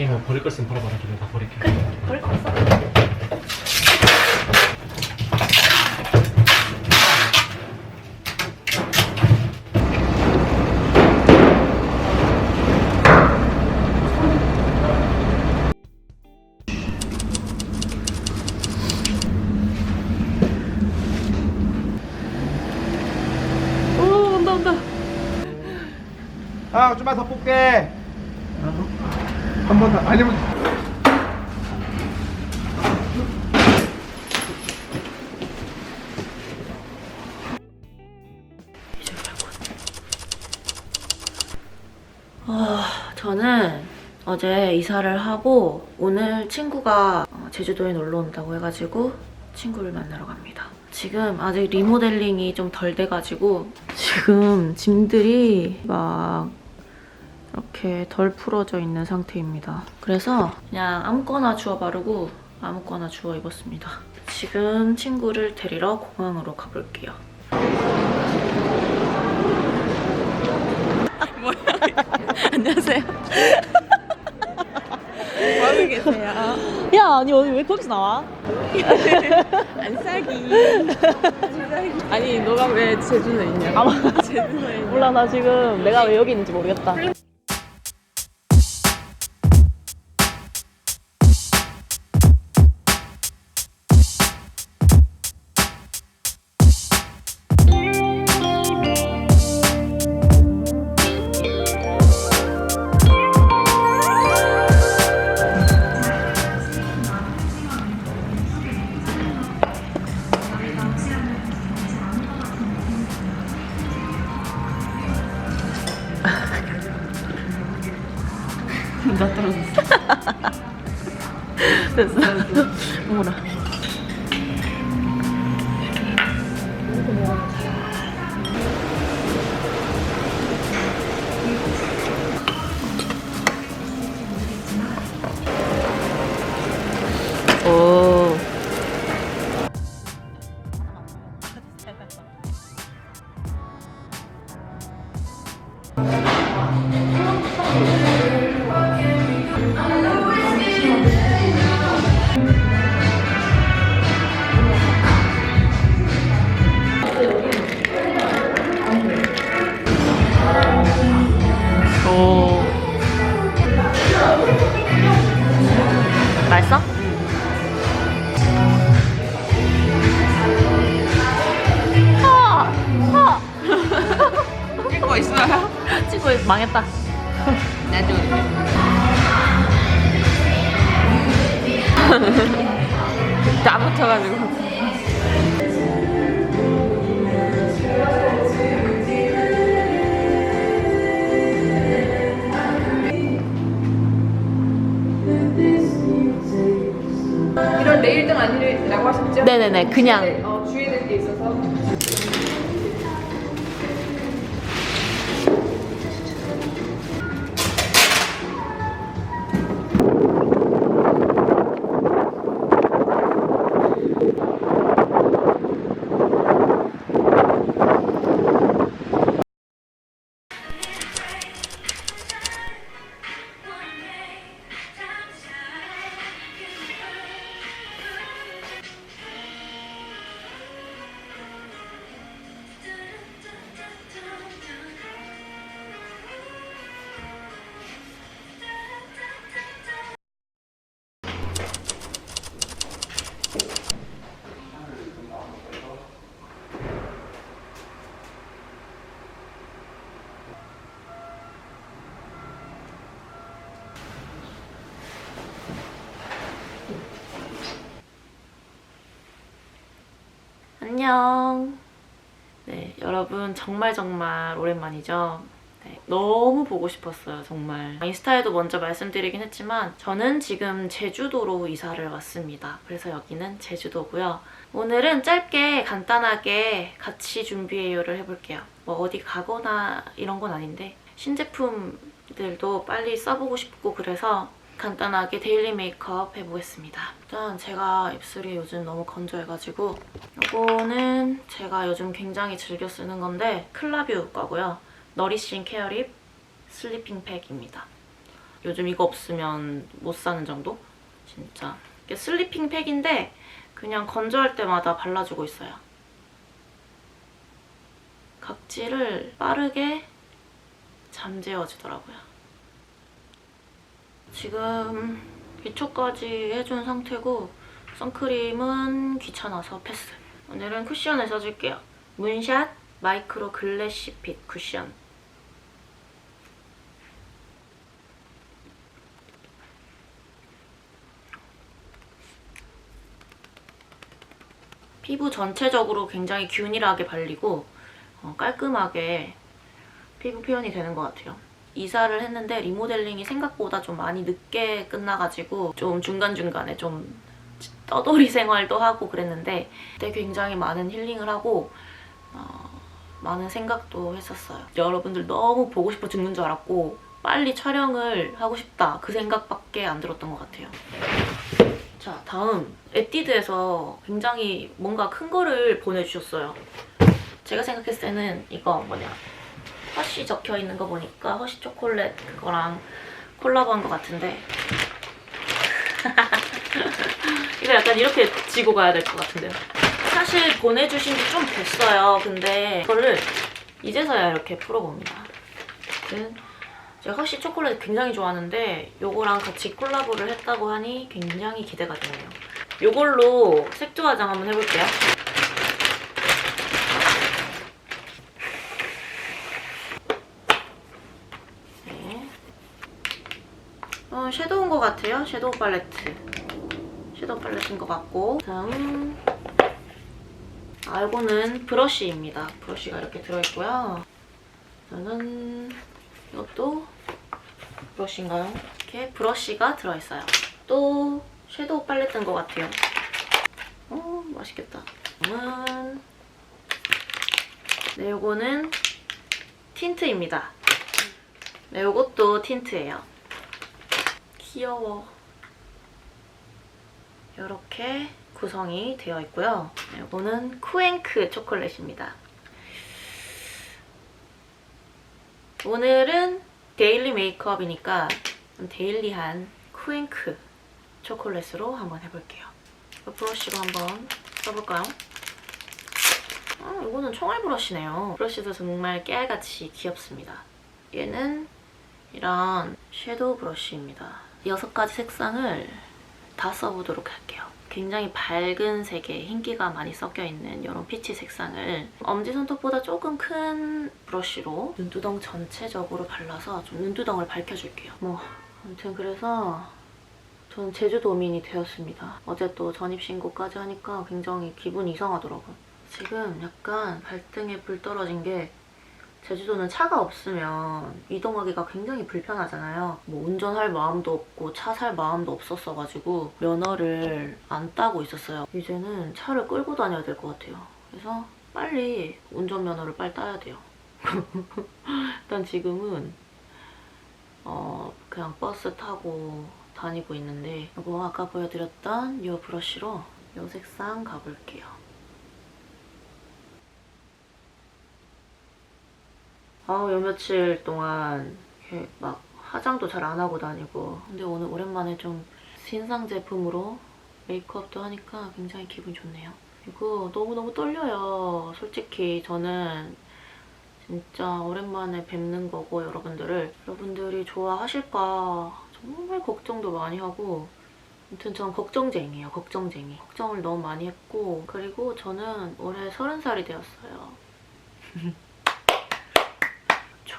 자기는 버릴 거 있으면 버려봐라. 그냥 다 버릴게. 그래, 버릴 거 없어. 아, 저는 어제 이사를 하고 오늘 친구가 어, 제주도에 놀러 온다고 해가지고 친구를 만나러 갑니다. 지금 아직 리모델링이 좀 덜 돼가지고 지금 짐들이 막 이렇게 덜 풀어져 있는 상태입니다. 그래서 그냥 아무거나 주워 바르고 아무거나 주워 입었습니다. 지금 친구를 데리러 공항으로 가볼게요. 안녕하세요. 뭐하고 계세요? 야, 아니 어디 왜 거기서 나와? 안 싸기. 아니 너가 왜 제주도에 있냐? 아마 제주도에 있냐? 몰라 나 지금 내가 왜 여기 있는지 모르겠다. 다 붙어가지고. 이런 내일 등 아니라고 하셨죠? 네네네, 그냥. 안녕. 네, 여러분 정말 정말 오랜만이죠. 네, 너무 보고 싶었어요, 정말. 인스타에도 먼저 말씀드리긴 했지만 저는 지금 제주도로 이사를 왔습니다. 그래서 여기는 제주도고요. 오늘은 짧게 간단하게 같이 준비해요를 해볼게요. 뭐 어디 가거나 이런 건 아닌데 신제품들도 빨리 써보고 싶고 그래서 간단하게 데일리 메이크업 해보겠습니다. 일단 제가 입술이 요즘 너무 건조해가지고 이거는 제가 요즘 굉장히 즐겨 쓰는 건데 클라뷰 거고요. 너리싱 케어립 슬리핑 팩입니다. 요즘 이거 없으면 못 사는 정도? 진짜. 이게 슬리핑 팩인데 그냥 건조할 때마다 발라주고 있어요. 각질을 빠르게 잠재워주더라고요. 지금 기초까지 해준 상태고 선크림은 귀찮아서 패스. 오늘은 쿠션을 써줄게요. 문샷 마이크로 글래시 핏 쿠션. 피부 전체적으로 굉장히 균일하게 발리고 어, 깔끔하게 피부 표현이 되는 것 같아요. 이사를 했는데 리모델링이 생각보다 좀 많이 늦게 끝나가지고 좀 중간중간에 좀 떠돌이 생활도 하고 그랬는데 그때 굉장히 많은 힐링을 하고 어, 많은 생각도 했었어요. 여러분들 너무 보고 싶어 죽는 줄 알았고 빨리 촬영을 하고 싶다 그 생각밖에 안 들었던 것 같아요. 자 다음 에뛰드에서 굉장히 뭔가 큰 거를 보내주셨어요. 제가 생각했을 때는 이거 뭐냐 허쉬 적혀 있는 거 보니까 허쉬 초콜릿 그거랑 콜라보한 것 같은데 이거 약간 이렇게 지고 가야 될 것 같은데요. 사실 보내주신 지 좀 됐어요. 근데 이거를 이제서야 이렇게 풀어봅니다. 제가 허쉬 초콜릿 굉장히 좋아하는데 요거랑 같이 콜라보를 했다고 하니 굉장히 기대가 되네요. 요걸로 색조 화장 한번 해볼게요. 네. 어, 섀도우인 것 같아요. 섀도우 팔레트. 섀도우 팔레트인 것 같고 다음 아, 이거는 브러쉬입니다. 브러쉬가 이렇게 들어있고요. 저는 이것도 브러쉬인가요? 이렇게 브러쉬가 들어있어요. 또 섀도우 팔레트인 것 같아요. 어, 맛있겠다. 다음은 네, 요거는 틴트입니다. 네, 요것도 틴트예요. 귀여워. 이렇게 구성이 되어 있고요. 네, 이거는 쿠앤크 초콜릿입니다. 오늘은 데일리 메이크업이니까 좀 데일리한 쿠앤크 초콜릿으로 한번 해볼게요. 이 브러쉬로 한번 써볼까요? 아, 이거는 총알 브러쉬네요. 브러쉬도 정말 깨알같이 귀엽습니다. 얘는 이런 섀도우 브러쉬입니다. 여섯 가지 색상을 다 써보도록 할게요. 굉장히 밝은 색에 흰기가 많이 섞여있는 이런 피치 색상을 엄지손톱보다 조금 큰 브러쉬로 눈두덩 전체적으로 발라서 좀 눈두덩을 밝혀줄게요. 뭐 아무튼 그래서 저는 제주도민이 되었습니다. 어제 또 전입신고까지 하니까 굉장히 기분이 이상하더라고요. 지금 약간 발등에 불 떨어진 게 제주도는 차가 없으면 이동하기가 굉장히 불편하잖아요. 뭐 운전할 마음도 없고 차 살 마음도 없었어가지고 면허를 안 따고 있었어요. 이제는 차를 끌고 다녀야 될 것 같아요. 그래서 빨리 운전면허를 빨리 따야 돼요. 일단 지금은 어 그냥 버스 타고 다니고 있는데 이거 아까 보여드렸던 이 브러쉬로 이 색상 가볼게요. 아우 요 며칠 동안 막 화장도 잘 안 하고 다니고 근데 오늘 오랜만에 좀 신상 제품으로 메이크업도 하니까 굉장히 기분 좋네요. 이거 너무너무 떨려요. 솔직히 저는 진짜 오랜만에 뵙는 거고 여러분들을 여러분들이 좋아하실까 정말 걱정도 많이 하고 아무튼 전 걱정쟁이에요. 걱정쟁이. 걱정을 너무 많이 했고 그리고 저는 올해 서른 살이 되었어요.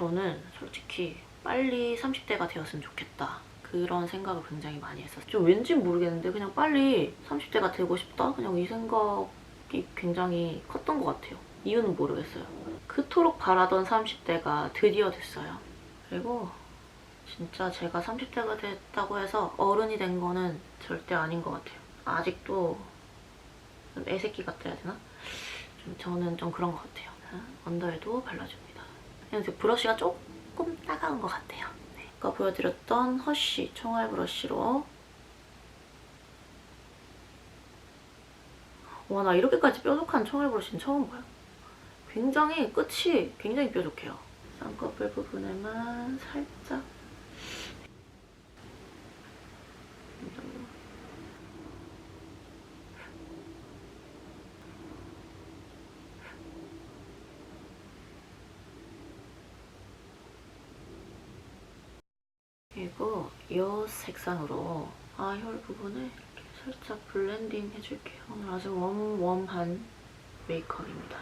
저는 솔직히 빨리 30대가 되었으면 좋겠다. 그런 생각을 굉장히 많이 했었어요. 좀 왠지 모르겠는데 그냥 빨리 30대가 되고 싶다? 그냥 이 생각이 굉장히 컸던 것 같아요. 이유는 모르겠어요. 그토록 바라던 30대가 드디어 됐어요. 그리고 진짜 제가 30대가 됐다고 해서 어른이 된 거는 절대 아닌 것 같아요. 아직도 좀 애새끼 같다 해야 되나? 좀 저는 좀 그런 것 같아요. 자, 언더에도 발라줍니다. 그냥 브러쉬가 조금 따가운 것 같아요. 네. 아까 보여드렸던 허쉬 총알 브러쉬로 와 나 이렇게까지 뾰족한 총알 브러쉬는 처음 봐요. 굉장히 끝이 굉장히 뾰족해요. 쌍꺼풀 부분에만 살짝 그리고 이 색상으로 아혈 부분을 이렇게 살짝 블렌딩 해줄게요. 오늘 아주 웜웜한 메이크업입니다.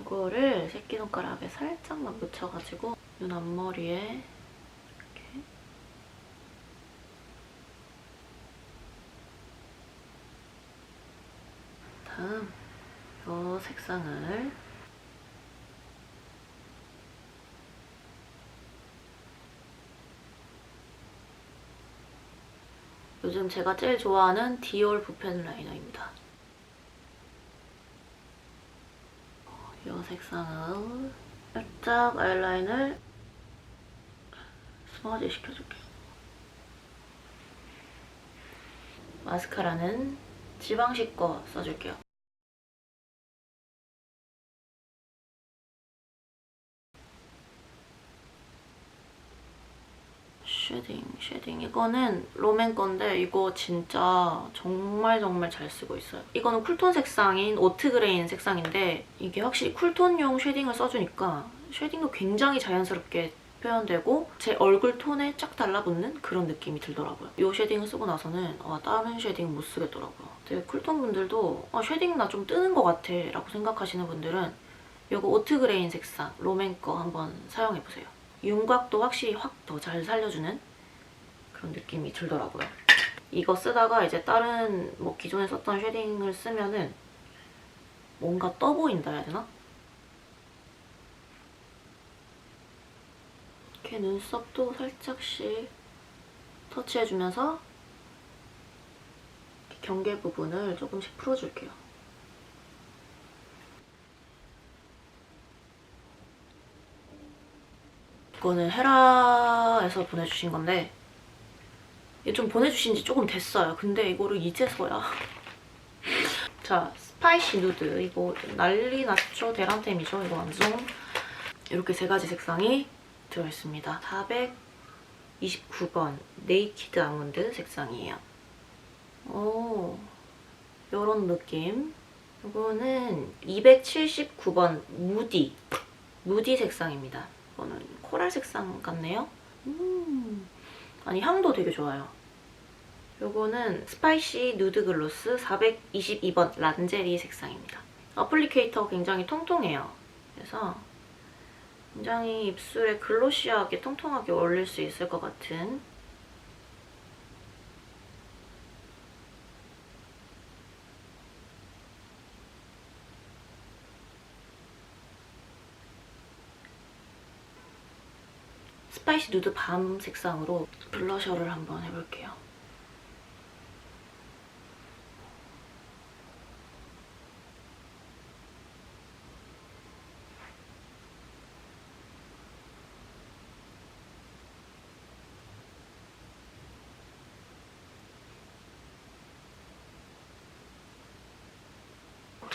이거를 새끼손가락에 살짝만 묻혀가지고 눈 앞머리에 이렇게 다음 이 색상을 요즘 제가 제일 좋아하는 디올 붓펜 라이너입니다. 이 색상을 살짝 아이라인을 스머지 시켜줄게요. 마스카라는 지방식 거 써줄게요. 쉐딩. 이거는 롬앤 건데 이거 진짜 정말 정말 잘 쓰고 있어요. 이거는 쿨톤 색상인 오트그레인 색상인데 이게 확실히 쿨톤용 쉐딩을 써주니까 쉐딩도 굉장히 자연스럽게 표현되고 제 얼굴 톤에 쫙 달라붙는 그런 느낌이 들더라고요. 이 쉐딩을 쓰고 나서는 아, 다른 쉐딩 못 쓰겠더라고요. 되게 쿨톤 분들도 아, 쉐딩 나 좀 뜨는 것 같아 라고 생각하시는 분들은 이거 오트그레인 색상 롬앤 거 한번 사용해보세요. 윤곽도 확실히 확 더 잘 살려주는 그런 느낌이 들더라고요. 이거 쓰다가 이제 다른 뭐 기존에 썼던 쉐딩을 쓰면은 뭔가 떠 보인다 해야 되나? 이렇게 눈썹도 살짝씩 터치해주면서 경계 부분을 조금씩 풀어줄게요. 이거는 헤라에서 보내주신 건데 이게 좀 보내주신 지 조금 됐어요. 근데 이거를 이제서야 자 스파이시 누드 이거 난리 났죠? 대란템이죠? 이거 완전 이렇게 세 가지 색상이 들어있습니다. 429번 네이키드 아몬드 색상이에요. 오 요런 느낌 이거는 279번 무디 무디 색상입니다. 이거는 코랄 색상 같네요. 음. 아니 향도 되게 좋아요. 요거는 스파이시 누드 글로스 422번 란제리 색상입니다. 어플리케이터가 굉장히 통통해요. 그래서 굉장히 입술에 글로시하게 통통하게 올릴 수 있을 것 같은 스파이시 누드 밤 색상으로 블러셔를 한번 해볼게요.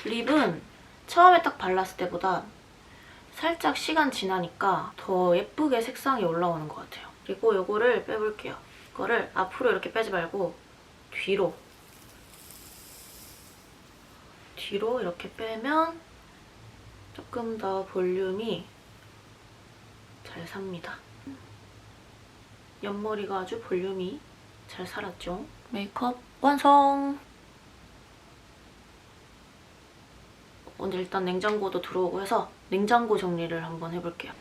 립은 처음에 딱 발랐을 때보다 살짝 시간 지나니까 더 예쁘게 색상이 올라오는 것 같아요. 그리고 이거를 빼볼게요. 이거를 앞으로 이렇게 빼지 말고 뒤로 뒤로 이렇게 빼면 조금 더 볼륨이 잘 삽니다. 옆머리가 아주 볼륨이 잘 살았죠? 메이크업 완성! 오늘 일단 냉장고도 들어오고 해서 냉장고 정리를 한번 해볼게요.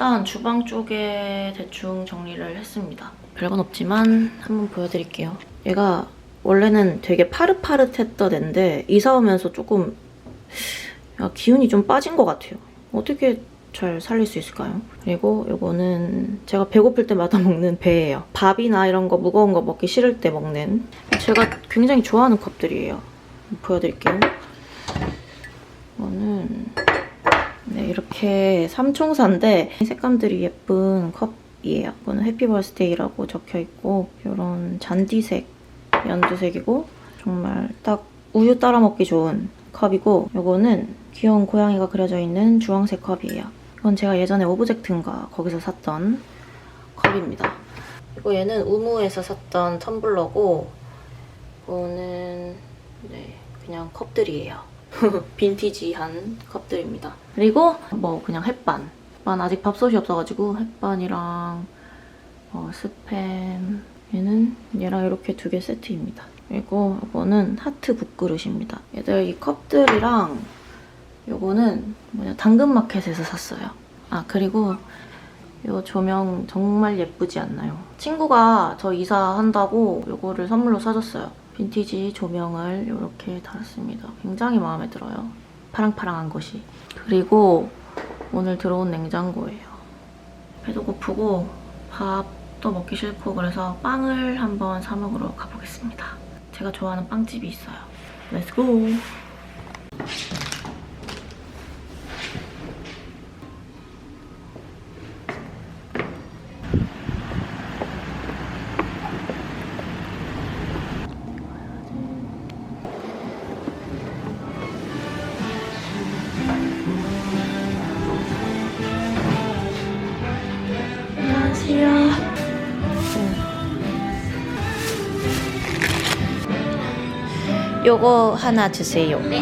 일단 주방 쪽에 대충 정리를 했습니다. 별건 없지만 한번 보여드릴게요. 얘가 원래는 되게 파릇파릇했던 앤데 이사 오면서 조금 야, 기운이 좀 빠진 것 같아요. 어떻게 잘 살릴 수 있을까요? 그리고 이거는 제가 배고플 때마다 먹는 배예요. 밥이나 이런 거 무거운 거 먹기 싫을 때 먹는 제가 굉장히 좋아하는 컵들이에요. 보여드릴게요. 이거는 네, 이렇게 삼총사인데 색감들이 예쁜 컵이에요. 이거는 해피버스데이라고 적혀 있고 이런 잔디색 연두색이고 정말 딱 우유 따라 먹기 좋은 컵이고 이거는 귀여운 고양이가 그려져 있는 주황색 컵이에요. 이건 제가 예전에 오브젝트인가 거기서 샀던 컵입니다. 그리고 얘는 우무에서 샀던 텀블러고 이거는 네, 그냥 컵들이에요. 빈티지한 컵들입니다. 그리고 뭐 그냥 햇반. 햇반 아직 밥솥이 없어가지고 햇반이랑 어, 스팸 얘는 얘랑 이렇게 두 개 세트입니다. 그리고 이거는 하트 국그릇입니다. 얘들 이 컵들이랑 요거는 뭐냐 당근마켓에서 샀어요. 아 그리고 이 조명 정말 예쁘지 않나요? 친구가 저 이사한다고 이거를 선물로 사줬어요. 빈티지 조명을 이렇게 달았습니다. 굉장히 마음에 들어요. 파랑파랑한 것이. 그리고 오늘 들어온 냉장고예요. 배도 고프고 밥도 먹기 싫고 그래서 빵을 한번 사 먹으러 가보겠습니다. 제가 좋아하는 빵집이 있어요. 렛츠고! 요거 하나 주세요. 네.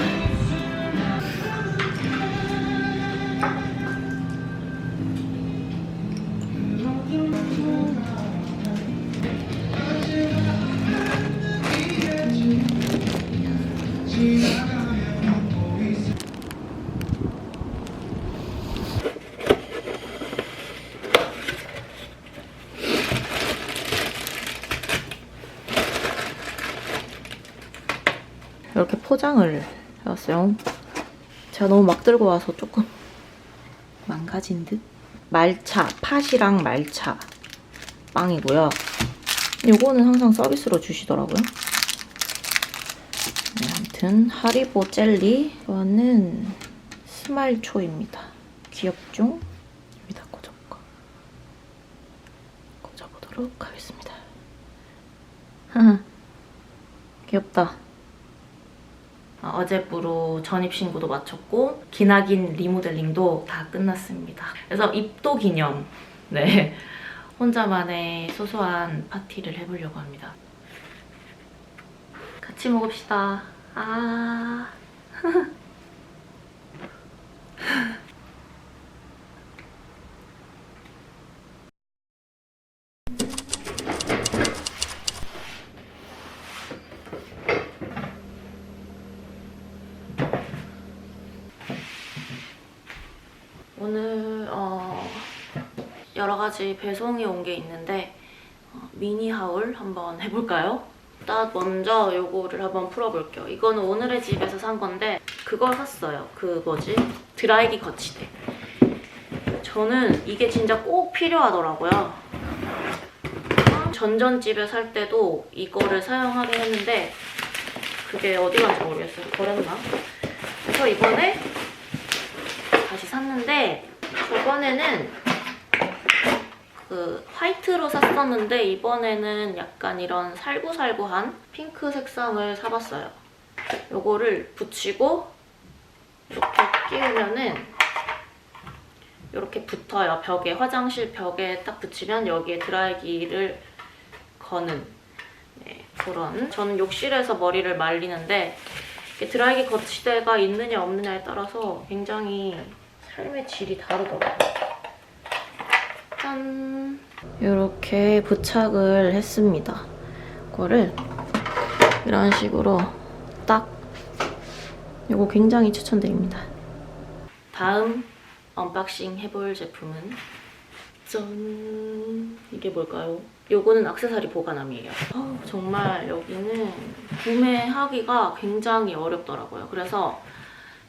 포장을 해왔어요. 제가 너무 막 들고 와서 조금 망가진 듯? 말차, 팥이랑 말차 빵이고요. 요거는 항상 서비스로 주시더라고요. 네, 아무튼 하리보 젤리 이거는 스마일초입니다. 귀엽죠? 여기다 꽂아볼까? 꽂아보도록 하겠습니다. 귀엽다. 어, 어제부로 전입신고도 마쳤고 기나긴 리모델링도 다 끝났습니다. 그래서 입도 기념 네 혼자만의 소소한 파티를 해보려고 합니다. 같이 먹읍시다. 아 오늘 어, 가지 배송이 온 게 있는데 어, 미니 하울 한번 해볼까요? 일단 먼저 요거를 한번 풀어볼게요. 이거는 오늘의 집에서 산 건데 그걸 샀어요. 그 뭐지? 드라이기 거치대. 저는 이게 진짜 꼭 필요하더라고요. 전전집에 살 때도 이거를 사용하긴 했는데 그게 어디 간지 모르겠어요. 버렸나? 그래서 이번에 다시 샀는데 저번에는 그 화이트로 샀었는데 이번에는 약간 이런 살구살구한 핑크 색상을 사봤어요. 요거를 붙이고 이렇게 끼우면은 이렇게 붙어요. 벽에 화장실 벽에 딱 붙이면 여기에 드라이기를 거는 네, 그런 저는 욕실에서 머리를 말리는데 드라이기 거치대가 있느냐 없느냐에 따라서 굉장히 삶의 질이 다르더라고요. 짠! 이렇게 부착을 했습니다. 이거를 이런 식으로 딱 이거 굉장히 추천드립니다. 다음 언박싱 해볼 제품은 짠! 이게 뭘까요? 요거는 악세사리 보관함이에요. 정말 여기는 구매하기가 굉장히 어렵더라고요. 그래서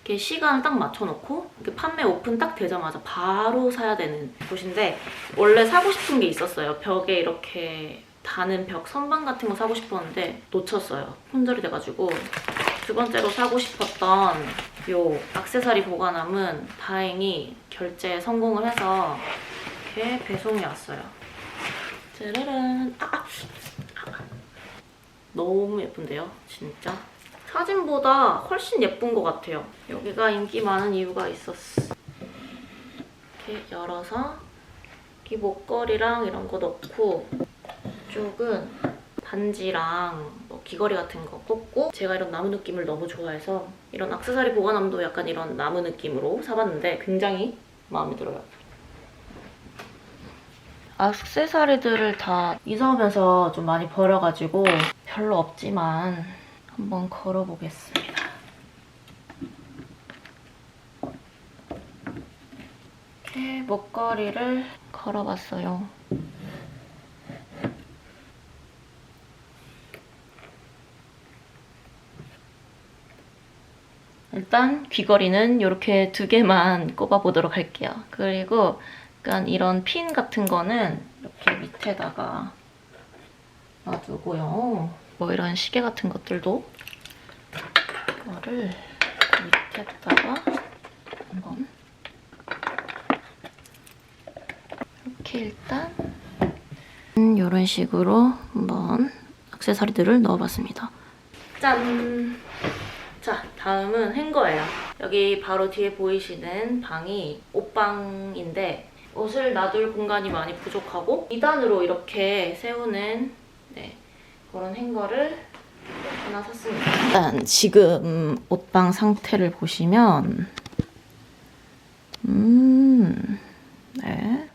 이렇게 시간을 딱 맞춰놓고 이렇게 판매 오픈 딱 되자마자 바로 사야 되는 곳인데 원래 사고 싶은 게 있었어요. 벽에 이렇게 다는 벽 선반 같은 거 사고 싶었는데 놓쳤어요. 품절이 돼가지고 두 번째로 사고 싶었던 요 액세서리 보관함은 다행히 결제에 성공을 해서 이렇게 배송이 왔어요. 짜라란. 아, 아. 너무 예쁜데요, 진짜. 사진보다 훨씬 예쁜 것 같아요. 여기가 인기 많은 이유가 있었어. 이렇게 열어서 이 목걸이랑 이런 거 넣고 이쪽은 반지랑 뭐 귀걸이 같은 거 꽂고 제가 이런 나무 느낌을 너무 좋아해서 이런 액세서리 보관함도 약간 이런 나무 느낌으로 사봤는데 굉장히 마음에 들어요. 액세서리들을 다 이사 오면서 좀 많이 버려가지고 별로 없지만 한번 걸어보겠습니다. 이렇게 목걸이를 걸어봤어요. 일단 귀걸이는 이렇게 두 개만 꼽아보도록 할게요. 그리고 약간 이런 핀 같은 거는 이렇게 밑에다가 놔두고요. 뭐 이런 시계 같은 것들도 이거를 밑에다가 한번 이렇게 일단 이런 식으로 한번 액세서리들을 넣어봤습니다. 짠! 자, 다음은 행거예요. 여기 바로 뒤에 보이시는 방이 옷방인데 옷을 놔둘 공간이 많이 부족하고 2단으로 이렇게 세우는 네, 그런 행거를 하나 샀습니다. 일단 지금 옷방 상태를 보시면 음, 네.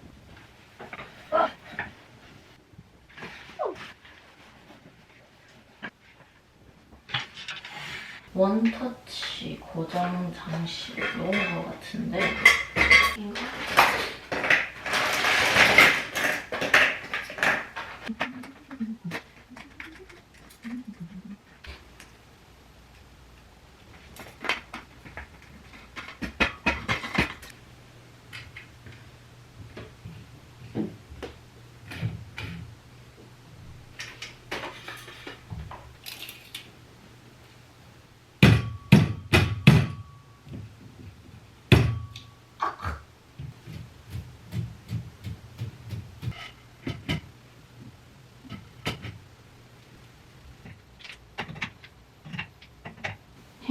원터치 고정 장식 넣은 것 같은데 이거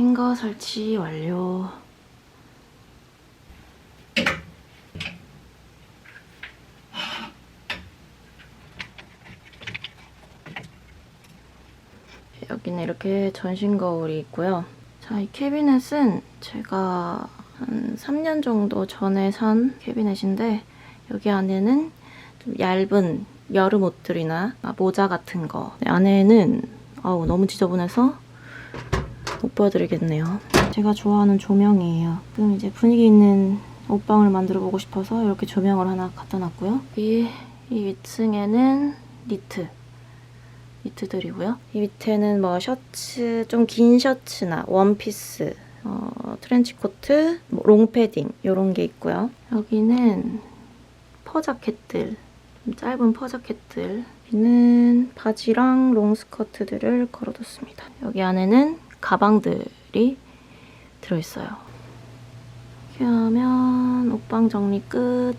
행거 설치 완료. 여기는 이렇게 전신 거울이 있고요. 자, 이 캐비넷은 제가 한 3년 정도 전에 산 캐비넷인데 여기 안에는 좀 얇은 여름 옷들이나 모자 같은 거 안에는 아우 너무 지저분해서 못 보여드리겠네요. 제가 좋아하는 조명이에요. 그럼 이제 분위기 있는 옷방을 만들어 보고 싶어서 이렇게 조명을 하나 갖다 놨고요. 이, 이 위층에는 니트. 니트들이고요. 이 밑에는 뭐 셔츠, 좀 긴 셔츠나 원피스, 어, 트렌치 코트, 뭐 롱패딩 이런 게 있고요. 여기는 퍼 자켓들, 좀 짧은 퍼 자켓들. 여기는 바지랑 롱 스커트들을 걸어뒀습니다. 여기 안에는 가방들이 들어있어요. 그러면 옷방 정리 끝.